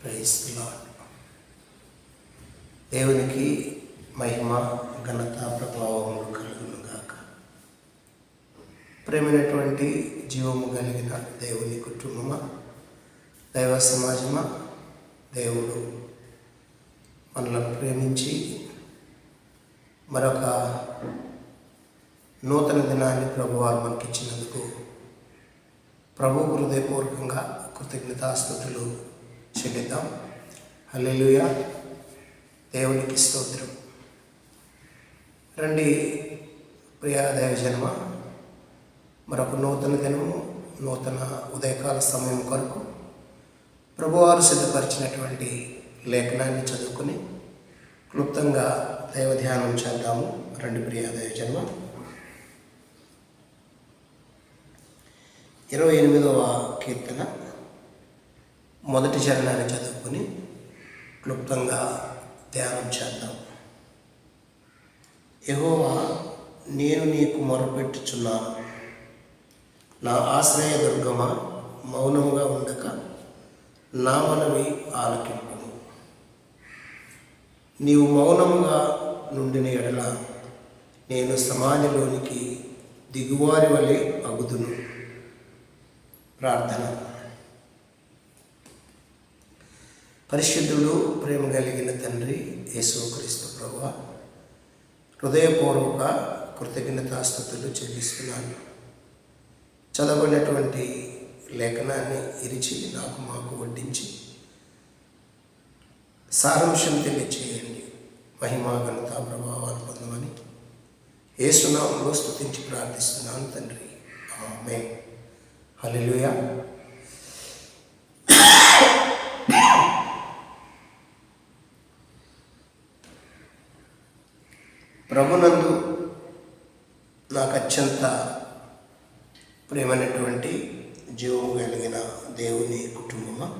Praise lord దేవునికి మహిమ ఘనత ప్రభావములు కలుగును గాక ప్రేమైనటువంటి జీవము కలిగిన దేవుని కుటుంబమా దైవ సమాజమా దేవుడు మనల్ని ప్రేమించి మరొక నూతన దినాన్ని ప్రభువారు మనకిచ్చినందుకు ప్రభు హృదయపూర్వకంగా కృతజ్ఞతాస్థుతులు చెల్లిద్దాం. హల్లెలూయా. దేవునికి స్తోత్రం. రండి ప్రియా దైవజన్మ మరొక నూతన దినము నూతన ఉదయకాల సమయం కొరకు ప్రభువారు సిద్ధపరిచినటువంటి లేఖనాన్ని చదువుకుని క్లుప్తంగా దైవ ధ్యానం చేద్దాము. రండి ప్రియా దైవజన్మ ఇరవై ఎనిమిదవ కీర్తన. మొదటి చరణాన్ని చదువుకుని క్లుప్తంగా ధ్యానం చేద్దాం. ఎహోవా నేను నీకు మొరపెట్టుచున్నాను. నా ఆశ్రయ దుర్గమ మౌనముగా ఉండక నా మనవి ఆలకింపును నీవు మౌనముగా నుండిన ఎడల నేను సమాజంలోనికి దిగువారి వలె అగుదును. ప్రార్థన. పరిశుద్ధుడు ప్రేమ కలిగిన తండ్రి యేసుక్రీస్తు ప్రభు హృదయపూర్వక కృతజ్ఞతాస్థుతులు చెల్లిస్తున్నాను. చదవబడినటువంటి లేఖనాన్ని ఇరిచి నాకు మాకు వడ్డించి సారాంశం తెలియచేయండి. మహిమా ప్రభావాలు పొందమని ఏసునామంలో స్థుతించి ప్రార్థిస్తున్నాను తండ్రి. ఆమె హల్లెలూయా. ప్రభునందు నాకు అత్యంత ప్రేమైనటువంటి జీవం కలిగిన దేవుని కుటుంబమా?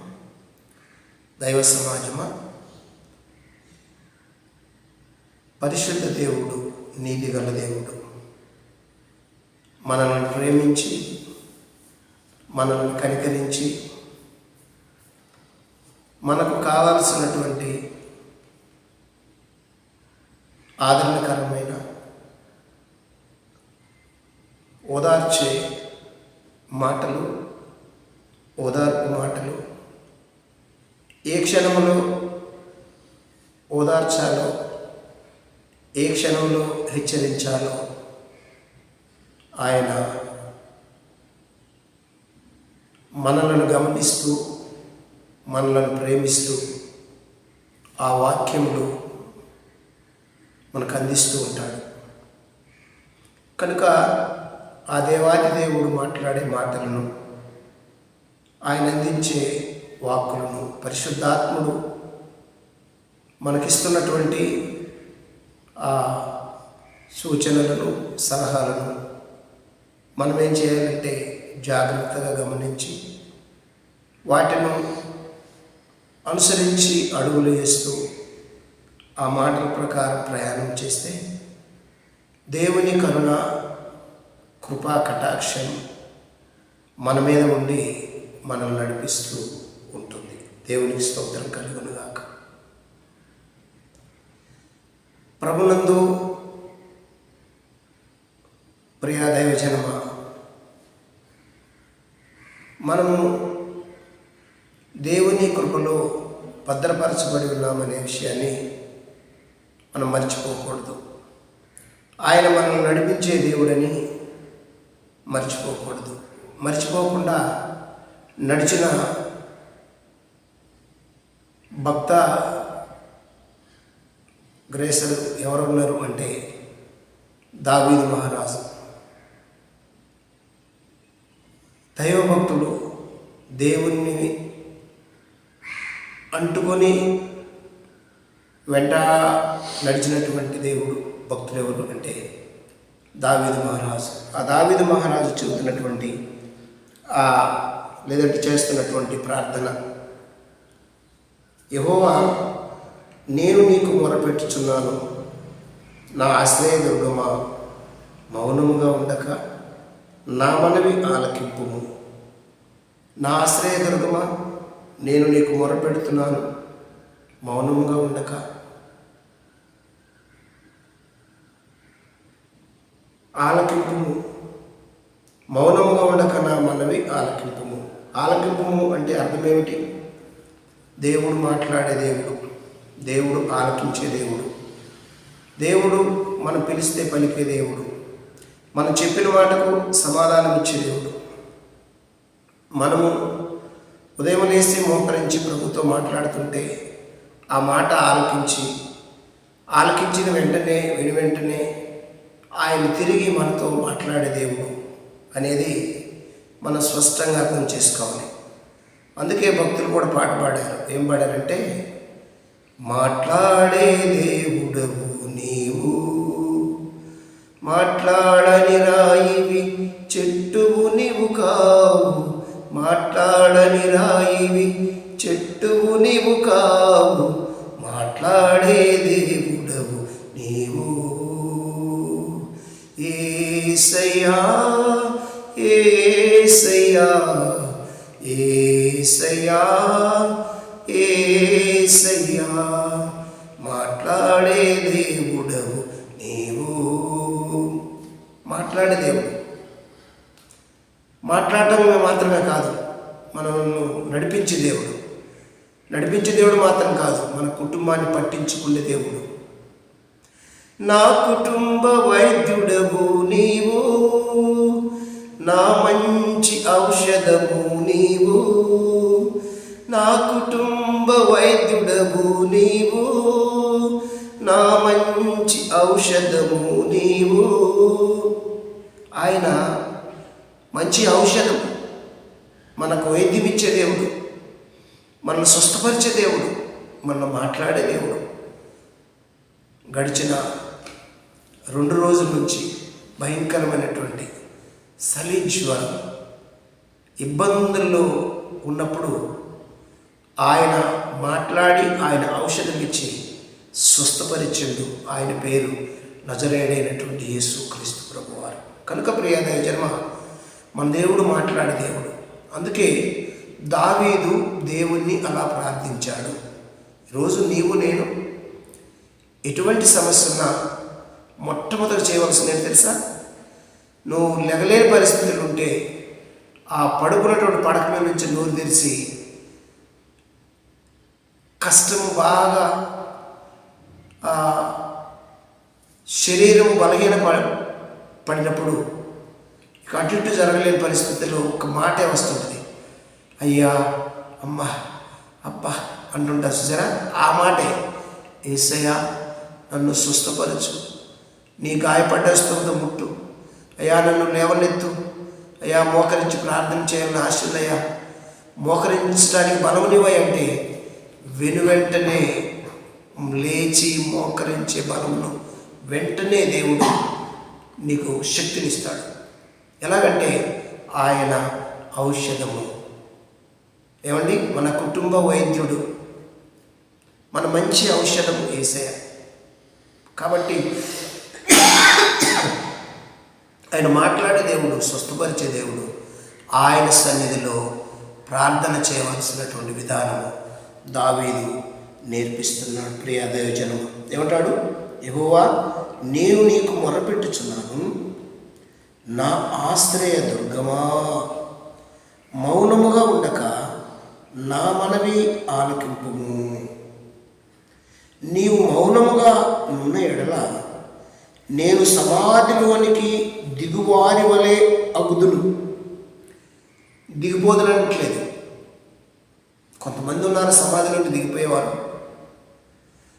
దైవ సమాజమా? పరిశుద్ధ దేవుడు నీతి గల దేవుడు. మనల్ని ప్రేమించి మనల్ని కనికరించి మనకు కావాల్సినటువంటి ఆదరణకరమైన ఓదార్చే మాటలు ఓదార్పు మాటలు ఏ క్షణంలో ఓదార్చాలో ఏ క్షణంలో హెచ్చరించాలో ఆయన మనలను గమనిస్తూ మనలను ప్రేమిస్తూ ఆ వాక్యములు మనకు అందిస్తూ ఉంటాడు. కనుక ఆ దేవాది దేవుడు మాట్లాడే మాటలను ఆయన అందించే వాక్కులను పరిశుద్ధాత్ముడు మనకిస్తున్నటువంటి ఆ సూచనలను సలహాలను మనం ఏం చేయాలంటే జాగ్రత్తగా గమనించి వాటిని అనుసరించి అడుగులు వేస్తూ ఆ మాటల ప్రకారం ప్రయాణం చేస్తే దేవుని కరుణ కృపా కటాక్షం మన మీద ఉండి మనల్ని నడిపిస్తూ ఉంటుంది. దేవునికి స్తోత్రం కలుగునుగాక. ప్రభునందు ప్రియాదైవ దైవజనమ మనము దేవుని కృపలో భద్రపరచబడి ఉన్నామనే విషయాన్ని మనం మర్చిపోకూడదు. ఆయన మనం నడిపించే దేవుడని మర్చిపోకూడదు. మర్చిపోకుండా నడిచిన భక్త గ్రేసలు ఎవరున్నారు అంటే దావీదు మహారాజు. దైవభక్తుడు దేవుణ్ణి అంటుకొని వెంట నడిచినటువంటి దేవుడు భక్తులు ఎవరు అంటే దావీదు మహారాజు. ఆ దావీదు మహారాజు చెబుతున్నటువంటి ఆ లేదంటే చేస్తున్నటువంటి ప్రార్థన. యహోవా నేను నీకు మొరపెట్టుచున్నాను. నా ఆశ్రయదుర్గమా మౌనముగా ఉండక నా మనవి ఆలకింపుము. నా ఆశ్రయదుర్గమా నేను నీకు మొరపెడుతున్నాను. మౌనముగా ఉండక ఆలకింపుము. మౌనముగా ఉండక నా మనవి ఆలకింపుము. ఆలకింపుము అంటే అర్థమేమిటి? దేవుడు మాట్లాడే దేవుడు దేవుడు ఆలకించే దేవుడు దేవుడు మనం పిలిస్తే పలికే దేవుడు మనం చెప్పిన మాటకు సమాధానం ఇచ్చే దేవుడు. మనము ఉదయం లేసి మోకరించి ప్రభుత్వం మాట్లాడుతుంటే ఆ మాట ఆలకించి ఆలకించిన వెంటనే విని వెంటనే ఆయన తిరిగి మనతో మాట్లాడే దేవుడు అనేది మనం స్పష్టంగా అర్థం చేసుకోవాలి. అందుకే భక్తులు కూడా పాట పాడారు. ఏం పాడారంటే మాట్లాడే దేవుడవు నీవు మాట్లాడని రాయివి చెట్టువు నీవు కావు మాట్లాడని రాయివి చెట్టువు నీవు కావు. ఏసయ్యా ఏసయ్యా ఏసయ్యా ఏసయ్యా. మాట్లాడే దేవుడవు నీవు. మాట్లాడే దేవుడు. మాట్లాడటం మాత్రమే కాదు మనల్ని నడిపించే దేవుడు. నడిపించే దేవుడు మాత్రం కాదు మన కుటుంబాన్ని పట్టించుకునే దేవుడు. నా కుటుంబ వైద్యుడవు. నీవు. నా మంచి ఔషధము నీవు. నా కుటుంబ వైద్యుడవు నీవు. నా మంచి ఔషధము నీవు. ఆయన మంచి ఔషధం మనకు వైద్యం ఇచ్చే దేవుడు. మనల్ని స్వస్థపరిచే దేవుడు. మనల్ని మాట్లాడే దేవుడు. గడిచిన రెండు రోజుల నుంచి భయంకరమైనటువంటి చలి జ్వరం ఇబ్బందుల్లో ఉన్నప్పుడు ఆయన మాట్లాడి ఆయన ఔషధం ఇచ్చి స్వస్థపరిచిండు. ఆయన పేరు నజరేడైనటువంటి యేసు క్రీస్తు ప్రభువారు. కనుక ప్రియాదయ జన్మ మన దేవుడు మాట్లాడే దేవుడు. అందుకే దావీదు దేవుణ్ణి అలా ప్రార్థించాడు. ఈరోజు నీవు నేను ఎటువంటి సమస్య ఉన్నా మొట్టమొదటి చేయవలసింది ఏంటి తెలుసా? నువ్వు లెగలేని పరిస్థితులు ఉంటే ఆ పడుకున్నటువంటి పడక మీద నుంచి నోరు తెరిచి కష్టం బాగా శరీరం బలహీన పడినప్పుడు ఇక అటు ఇటు జరగలేని పరిస్థితుల్లో ఒక మాటే వస్తుంటుంది. అయ్యా అమ్మ అబ్బా అంటుంటా చూసారా? ఆ మాటే. ఏసయ్యా నన్ను స్వస్థపరచు. నీ గాయపడ్డ స్తోత ముట్టు. అయ్యా నన్ను లేవనెత్తు. అయ్యా మోకరించి ప్రార్థన చేయాలని ఆశలయ్యా మోకరించడానికి బలమునివై అంటే వెను వెంటనే లేచి మోకరించే బలమును వెంటనే దేవుడు నీకు శక్తినిస్తాడు. ఎలాగంటే ఆయన ఔషధము. ఏమండి? మన కుటుంబ వైద్యుడు. మన మంచి ఔషధం వేసే కాబట్టి ఆయన మాట్లాడే దేవుడు స్వస్థపరిచే దేవుడు ఆయన సన్నిధిలో ప్రార్థన చేయవలసినటువంటి విధానము దావీదు నేర్పిస్తున్నాడు. ప్రియ దైవజనం ఏమంటాడు? ఎగువా నేను నీకు మొరపెట్టుచున్నాను. నా ఆశ్రయ దుర్గమా మౌనముగా ఉండక నా మనవి ఆలకింపుము. నీవు మౌనముగా ఉన్న ఎడల నేను సమాధిలోనికి దిగువారి వలె అగుదును దిగిపోదనట్లేదు కొంతమంది ఉన్నారు సమాధిలోకి దిగిపోయేవారు.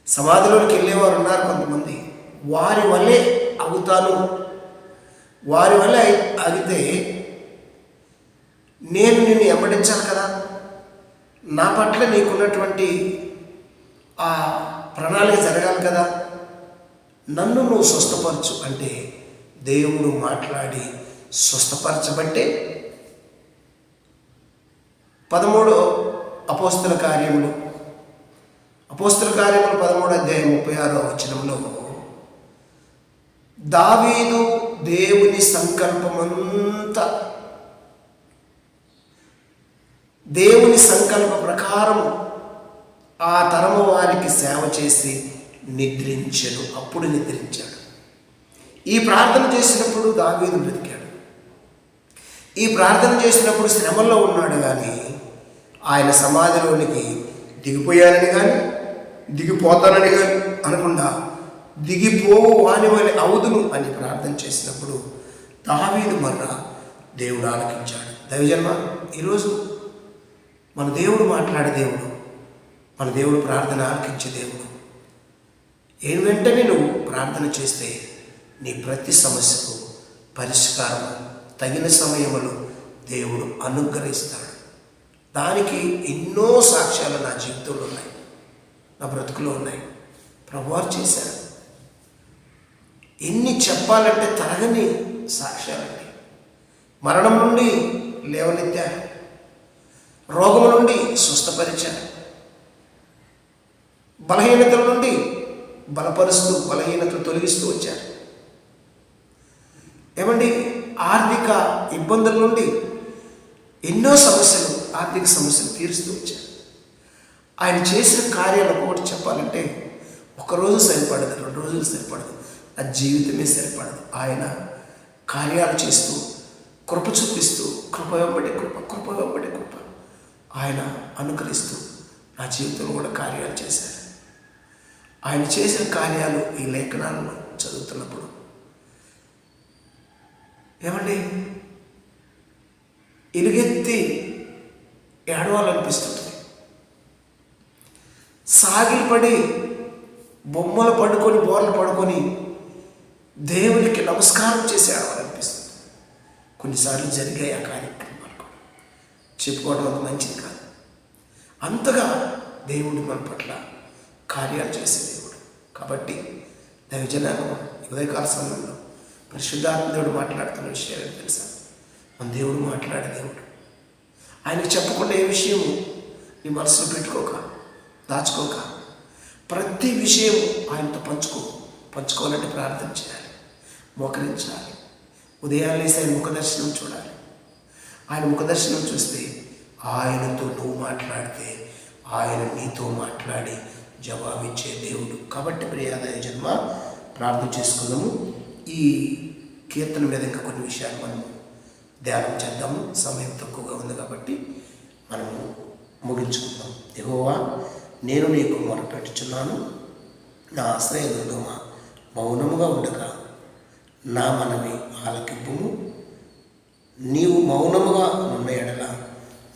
సమాధిలోకి వెళ్ళేవారు ఉన్నారు కొంతమంది. వారి వల్లే అగుతాను. వారి వల్ల అగితే నేను నిన్ను వెంబడించాలి కదా. నా పట్ల నీకున్నటువంటి ఆ ప్రణాళిక జరగాలి కదా. నన్ను నువ్వు స్వస్థపరచు అంటే దేవుడు మాట్లాడి స్వస్థపరచబట్టే. పదమూడో అపోస్తుల కార్యములు. అపోస్తుల కార్యములు పదమూడు అధ్యాయం ముప్పై ఆరో వచనంలో దావీదు దేవుని సంకల్పమంతా. దేవుని సంకల్ప ప్రకారం ఆ తరము వారికి సేవ చేసి నిద్రించను. అప్పుడు నిద్రించాడు. ఈ ప్రార్థన చేసినప్పుడు దావీదు బ్రతికాడు. ఈ ప్రార్థన చేసినప్పుడు శ్రమల్లో ఉన్నాడు కానీ ఆయన సమాధిలోనికి దిగిపోయానని కానీ దిగిపోతానని కానీ అనకుండా దిగిపోవు వాని వాని అవుదును అని ప్రార్థన చేసినప్పుడు దావీదు మర్ర దేవుడు ఆలకించాడు. దైవజన్మ ఈరోజు మన దేవుడు మాట్లాడే దేవుడు మన దేవుడు ప్రార్థన ఆలకించే దేవుడు. ఏం వెంటనే నువ్వు ప్రార్థన చేస్తే నీ ప్రతి సమస్యకు పరిష్కారం తగిన సమయంలో దేవుడు అనుగ్రహిస్తాడు. దానికి ఎన్నో సాక్ష్యాలు నా జీవితంలో ఉన్నాయి. నా బ్రతుకులో ఉన్నాయి. ప్రభువారు చేశారు. ఎన్ని చెప్పాలంటే తరగని సాక్ష్యాలండి. మరణం నుండి లేవనెత్తారు. రోగం నుండి స్వస్థపరిచారు. బలహీనతల నుండి బలపరుస్తూ బలహీనతలు తొలగిస్తూ వచ్చారు. ఏమండి ఆర్థిక ఇబ్బందుల నుండి ఎన్నో సమస్యలు ఆర్థిక సమస్యలు తీరుస్తూ వచ్చారు. ఆయన చేసిన కార్యాలు ఒకటి చెప్పాలంటే ఒకరోజు సరిపడదు రెండు రోజులు సరిపడదు. ఆ జీవితమే సరిపడదు. ఆయన కార్యాలు చేస్తూ కృప చూపిస్తూ కృప వెంబడి కృప కృప వెంబడి కృప ఆయన అనుకరిస్తూ నా జీవితంలో కూడా కార్యాలు చేశారు. ఆయన చేసిన కార్యాలు ఈ లేఖనాలను చదువుతున్నప్పుడు ఏమండి? ఎలుగెత్తి ఏడవాలనిపిస్తుంది సాగిలపడి బొమ్మలు పడుకొని బోర్లు పడుకొని దేవునికి నమస్కారం చేసి ఏడవాలనిపిస్తుంది. కొన్నిసార్లు జరిగాయి ఆ కార్యక్రమాలు కూడా చెప్పుకోవడం అంత మంచిది కాదు. అంతగా దేవుడు మన పట్ల కార్యాలు చేసే దేవుడు. కాబట్టి దైవజనాలు ఉదయకాల సమయంలో పరిశుద్ధాత్మ దేవుడు మాట్లాడుతున్న విషయాలు తెలుసా? మన దేవుడు మాట్లాడే దేవుడు. ఆయనకు చెప్పకుండా ఏ విషయము నీ మనసులో పెట్టుకోక దాచుకోక ప్రతి విషయం ఆయనతో పంచుకో పంచుకోవాలంటే ప్రార్థన చేయాలి మోకరించాలి. ఉదయాన్నే లేసి ఆయన ముఖదర్శనం చూడాలి. ఆయన ముఖదర్శనం చూస్తే ఆయనతో నువ్వు మాట్లాడితే ఆయన నీతో మాట్లాడి జవాబిచ్చే దేవుడు. కాబట్టి ప్రియాదాయ జన్మ ప్రార్థన చేసుకుందాము. ఈ కీర్తన మీద ఇంకా కొన్ని విషయాలు మనము ధ్యానం చేద్దాము. సమయం తక్కువగా ఉంది కాబట్టి మనము ముగించుకుందాం. ఎగోవా నేను నీకు మొరపెట్టుచున్నాను. నా ఆశ్రయ దుర్గమ మౌనముగా ఉండగా నా మనవి ఆలకింపుము. నీవు మౌనముగా ఉన్న ఎడల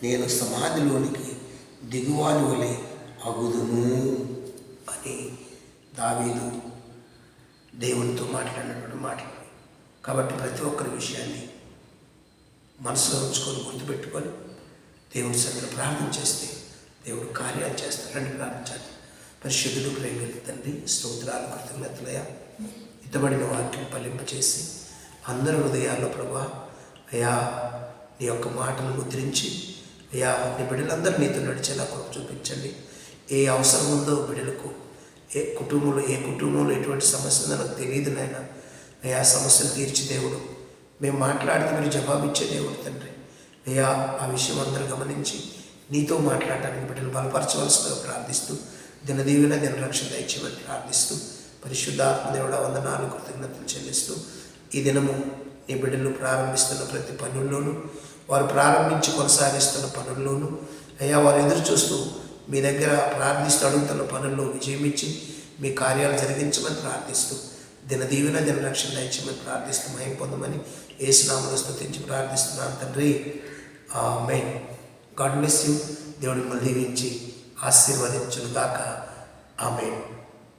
నేను సమాధిలోనికి దిగువాని వలె అగుదును అని దావీదు దేవునితో మాట్లాడినటువంటి మాటలు. కాబట్టి ప్రతి ఒక్కరి విషయాన్ని మనసులో ఉంచుకొని గుర్తుపెట్టుకొని దేవుని సన్నిధిలో ప్రార్థన చేస్తే దేవుడు కార్యాలు చేస్తారని ప్రార్థించాలి పరిశుద్ధుడు ప్రేమలు తండ్రి స్తోత్రాలు కృతజ్ఞతలయ ఇతబడిన వాక్యం ఫలింపచేసి అందరి హృదయాల్లో ప్రభా అయా నీ యొక్క మాటను ముద్రించి అయా నీ బిడ్డలందరూ నీతో నడిచేలా కొరకు చూపించండి. ఏ అవసరం ఉందో బిడ్డలకు ఏ కుటుంబంలో ఏ కుటుంబంలో ఎటువంటి సమస్య ఉందో నాకు తెలియదు నాయన. అయ్యా సమస్యలు తీర్చి దేవుడు. మేము మాట్లాడితే మీరు జవాబిచ్చే దేవుడు తండ్రి. అయ్యా ఆ విషయం అందరూ గమనించి నీతో మాట్లాడటానికి బిడ్డలు బలపరచవలసిందిగా ప్రార్థిస్తూ దినదీవిన దినరక్షణ దయచేయమని ప్రార్థిస్తూ పరిశుద్ధాత్మ దేవుడ వందనాలు కృతజ్ఞతలు చెల్లిస్తూ ఈ దినము నీ బిడ్డలు ప్రారంభిస్తున్న ప్రతి పనుల్లోనూ వారు ప్రారంభించి కొనసాగిస్తున్న పనుల్లోనూ అయ్యా వారు ఎదురు చూస్తూ మీ దగ్గర ప్రార్థిస్తూ అడుగుతున్న పనుల్లో విజయం ఇచ్చి మీ కార్యాలు జరిగించమని ప్రార్థిస్తూ దినదీవిన దినరక్షణ దయచేయమని ప్రార్థిస్తూ మహిం పొందమని ఏసునామలో స్థుతించి ప్రార్థిస్తున్నాను తండ్రి. May God bless you. దేవుడి మళ్ళీ దీవించి ఆశీర్వదించును గాక ఆమె